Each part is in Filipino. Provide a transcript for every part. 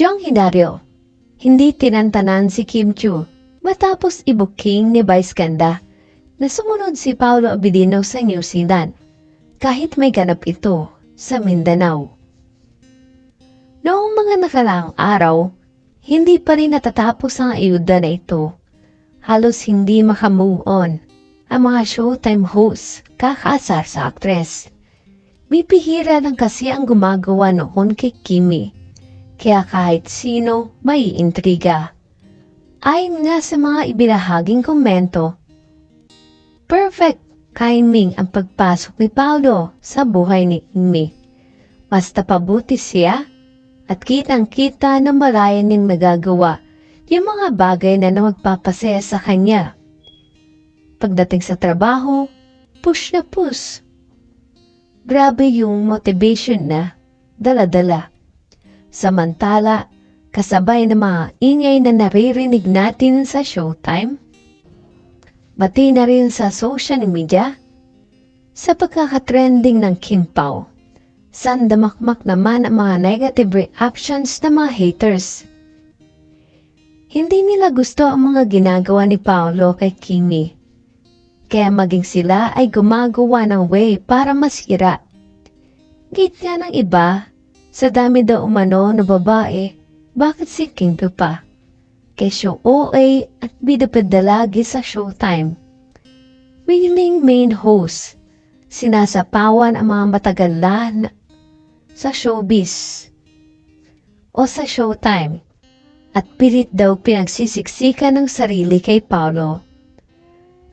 Jong Hilario, hindi tinantanan si Kim Chu matapos ibuking ni Vice Ganda na sumunod si Paolo Abilino sa New Zealand kahit may ganap ito sa Mindanao. Noong mga nakaraang araw, hindi pa rin natatapos ang ayuda na ito. Halos hindi makamove on ang mga showtime hosts kakasar sa aktres. Bipihira lang kasi ang gumagawa noon kay Kimi. Kaya kahit sino may intriga. Ayon nga sa mga ibinahaging komento, perfect timing ang pagpasok ni Paolo sa buhay ni Kimi. Basta pabuti siya at kitang-kita na maraya niyang nagagawa yung mga bagay na na magpapasaya sa kanya. Pagdating sa trabaho, push na push. Grabe yung motivation na dala-dala. Samantala, kasabay ng mga ingay na naririnig natin sa showtime, Bati na rin sa social media sa pagkakatrending ng Kim Pao. Sandamakmak naman ang mga negative reactions ng mga haters. Hindi nila gusto ang mga ginagawa ni Paolo kay Kimi. Kaya maging sila ay gumagawa ng way para masira. Git nga ng iba, sa dami daw umano na babae, bakit si Kim pa? Kesyo OA at bidapadalagi sa showtime. Willing main host, sinasapawan ang mga matagalan sa showbiz o sa showtime at pilit daw pinagsisiksikan ng sarili kay Paolo.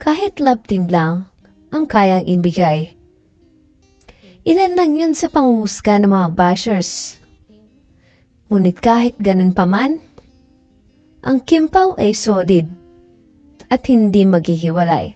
Kahit love team lang ang kayang ibigay. Ilan lang yun sa panghusga ng mga bashers. Ngunit kahit ganun pa man, ang Kimpaw ay solid at hindi maghihiwalay.